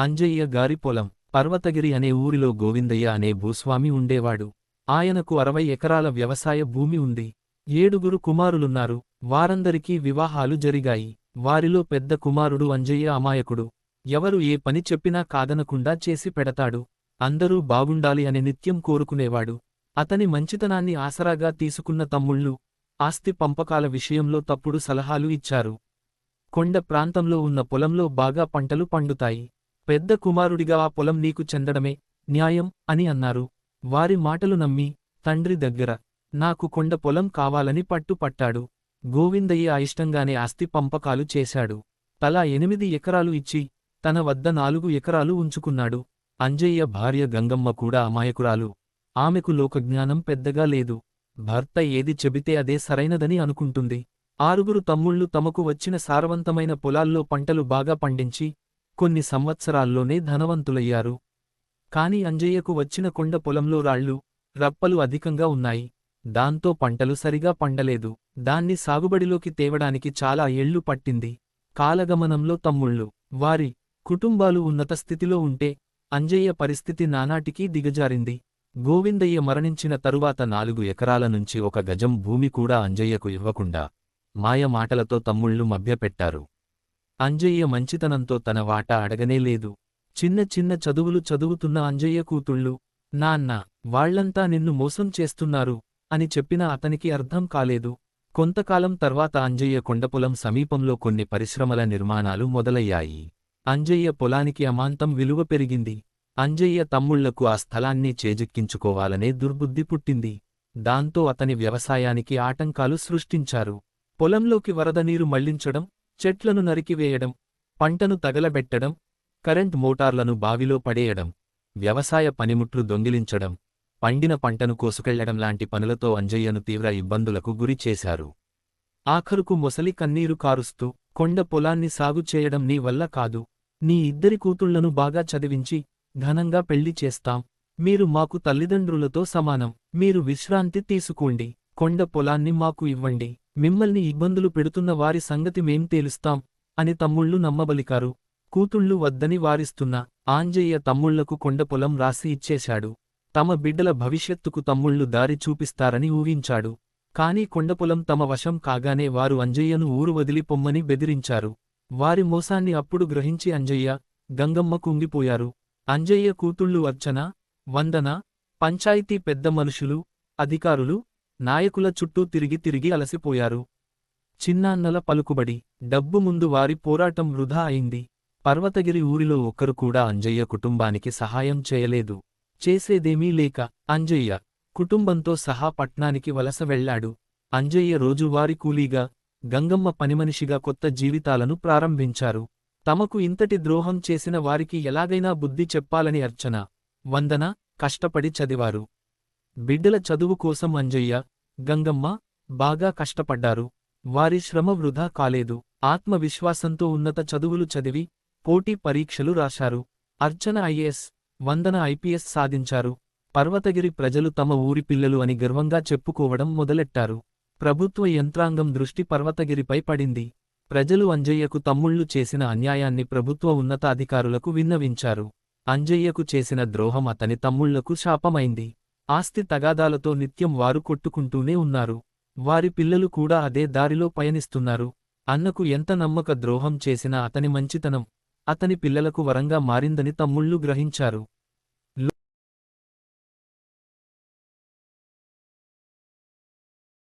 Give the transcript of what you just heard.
అంజయ్య గారి పొలం పర్వతగిరి అనే ఊరిలో గోవిందయ్య అనే భూస్వామి ఉండేవాడు. ఆయనకు అరవై ఎకరాల వ్యవసాయ భూమి ఉంది. ఏడుగురు కుమారులున్నారు. వారందరికీ వివాహాలు జరిగాయి. వారిలో పెద్ద కుమారుడు అంజయ్య అమాయకుడు. ఎవరు ఏ పని చెప్పినా కాదనకుండా చేసి పెడతాడు. అందరూ బాగుండాలి అని నిత్యం కోరుకునేవాడు. అతని మంచితనాన్ని ఆసరాగా తీసుకున్న తమ్ముళ్ళు ఆస్తి పంపకాల విషయంలో తప్పుడు సలహాలు ఇచ్చారు. కొండ ప్రాంతంలో ఉన్న పొలంలో బాగా పంటలు పండుతాయి. పెద్ద కుమారుడిగా ఆ పొలం నీకు చెందడమే న్యాయం అని అన్నారు. వారి మాటలు నమ్మి తండ్రి దగ్గర నాకు కొండ పొలం కావాలని పట్టుపట్టాడు. గోవిందయ్య అయిష్టంగానే ఆస్తి పంపకాలు చేశాడు. తలా ఎనిమిది ఎకరాలు ఇచ్చి తన వద్ద నాలుగు ఎకరాలు ఉంచుకున్నాడు. అంజయ్య భార్య గంగమ్మ కూడా అమాయకురాలు. ఆమెకు లోకజ్ఞానం పెద్దగా లేదు. భర్త ఏది చెబితే అదే సరైనదని అనుకుంటుంది. ఆరుగురు తమ్ముళ్ళు తమకు వచ్చిన సారవంతమైన పొలాల్లో పంటలు బాగా పండించి కొన్ని సంవత్సరాల్లోనే ధనవంతులయ్యారు. కాని అంజయ్యకు వచ్చిన కొండ పొలంలో రాళ్ళు రప్పలు అధికంగా ఉన్నాయి. దాంతో పంటలు సరిగా పండలేదు. దాన్ని సాగుబడిలోకి తేవడానికి చాలా ఏళ్ళు పట్టింది. కాలగమనంలో తమ్ముళ్ళు వారి కుటుంబాలు ఉన్నత స్థితిలో ఉంటే అంజయ్య పరిస్థితి నానాటికీ దిగజారింది. గోవిందయ్య మరణించిన తరువాత నాలుగు ఎకరాల నుంచి ఒక గజం భూమి కూడా అంజయ్యకు ఇవ్వకుండా మాయ మాటలతో తమ్ముళ్ళు మభ్యపెట్టారు. అంజయ్య మంచితనంతో తన వాట అడగనే లేదు. చిన్న చిన్న చదువులు చదువుతున్న అంజయ్య కూతుళ్ళు నాన్న వాళ్ళంతా నిన్ను మోసం చేస్తున్నారు అని చెప్పినా అతనికి అర్థం కాలేదు. కొంతకాలం తర్వాత అంజయ్య కొండపొలం సమీపంలో కొన్ని పరిశ్రమల నిర్మాణాలు మొదలయ్యాయి. అంజయ్య పొలానికి అమాంతం విలువ పెరిగింది. అంజయ్య తమ్ముళ్ళకు ఆ స్థలాన్ని చేజిక్కించుకోవాలనే దుర్బుద్ధి పుట్టింది. దాంతో అతని వ్యవసాయానికి ఆటంకాలు సృష్టించారు. పొలంలోకి వరద నీరు మళ్ళించడం చెట్లను నరికివేయడం పంటను తగలబెట్టడం కరెంట్ మోటార్లను బావిలో పడేయడం వ్యవసాయ పనిముట్లు దొంగిలించడం పండిన పంటను కోసుకెళ్ళడం లాంటి పనులతో అంజయ్యను తీవ్ర ఇబ్బందులకు గురిచేశారు ఆఖరుకు మొసలి కన్నీరు కారుస్తూ కొండ పొలాన్ని సాగు చేయడం నీ వల్ల కాదు. నీ ఇద్దరి కూతుళ్ళను బాగా చదివించి ఘనంగా పెళ్ళి చేస్తాం. మీరు మాకు తల్లిదండ్రులతో సమానం. మీరు విశ్రాంతి తీసుకోండి. కొండ పొలాన్ని మాకు ఇవ్వండి. మిమ్మల్ని ఇబ్బందులు పెడుతున్న వారి సంగతి మేం తేలుస్తాం అని తమ్ముళ్ళు నమ్మబలికారు. కూతుళ్ళు వద్దని వారిస్తున్న ఆంజయ్య తమ్ముళ్ళకు కొండ పొలం రాసి ఇచ్చేశాడు. తమ బిడ్డల భవిష్యత్తుకు తమ్ముళ్ళు దారి చూపిస్తారని ఊహించాడు. కాని కొండపొలం తమ వశం కాగానే వారు అంజయ్యను ఊరు వదిలి పొమ్మని బెదిరించారు. వారి మోసాన్ని అప్పుడు గ్రహించి అంజయ్య గంగమ్మ కుంగిపోయారు. అంజయ్య కూతుళ్ళు అర్చన వందన పంచాయతీ పెద్ద మనుషులు అధికారులు నాయకుల చుట్టూ తిరిగి తిరిగి అలసిపోయారు. చిన్నాన్నల పలుకుబడి డబ్బు ముందు వారి పోరాటం వృధా అయింది. పర్వతగిరి ఊరిలో ఒక్కరు కూడా అంజయ్య కుటుంబానికి సహాయం చేయలేదు. చేసేదేమీ లేక అంజయ్య కుటుంబంతో సహా పట్నానికి వలస వెళ్ళాడు. అంజయ్య రోజువారి కూలీగా గంగమ్మ పనిమనిషిగా కొత్త జీవితాలను ప్రారంభించారు. తమకు ఇంతటి ద్రోహం చేసిన వారికి ఎలాగైనా బుద్ధి చెప్పాలని అర్చన వందన కష్టపడి చదివారు. బిడ్డల చదువు కోసం అంజయ్య గంగమ్మ బాగా కష్టపడ్డారు. వారి శ్రమ వృధా కాలేదు. ఆత్మవిశ్వాసంతో ఉన్నత చదువులు చదివి పోటీ పరీక్షలు రాశారు. అర్చన ఐఏఎస్ వందన ఐపీఎస్ సాధించారు. పర్వతగిరి ప్రజలు తమ ఊరి పిల్లలు అని గర్వంగా చెప్పుకోవడం మొదలెట్టారు. ప్రభుత్వ యంత్రాంగం దృష్టి పర్వతగిరిపై పడింది. ప్రజలు అంజయ్యకు తమ్ముళ్ళు చేసిన అన్యాయాన్ని ప్రభుత్వ ఉన్నతాధికారులకు విన్నవించారు. అంజయ్యకు చేసిన ద్రోహం అతని తమ్ముళ్ళకు శాపమైంది. ఆస్తి తగాదాలతో నిత్యం వారు కొట్టుకుంటూనే ఉన్నారు. వారి పిల్లలు కూడా అదే దారిలో పయనిస్తున్నారు. అన్నకు ఎంత నమ్మక ద్రోహం చేసినా అతని మంచితనం అతని పిల్లలకు వరంగా మారిందని తమ్ముళ్ళు గ్రహించారు.